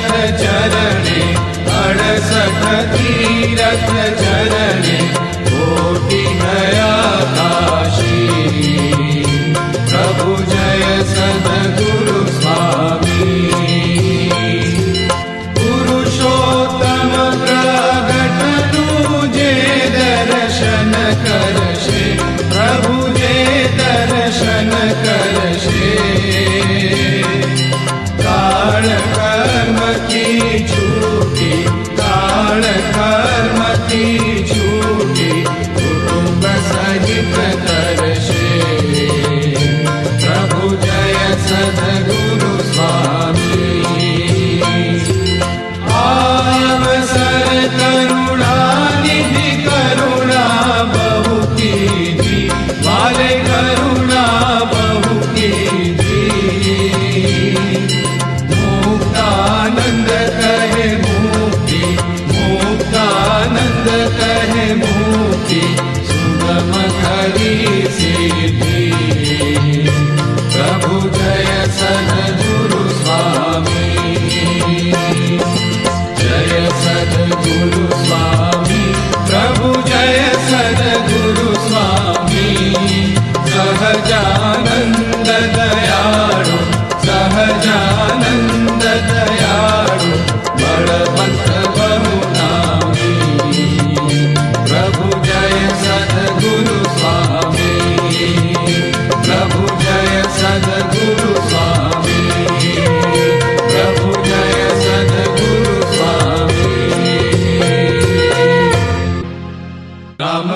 Raw Abhir Mahadi Siddhi.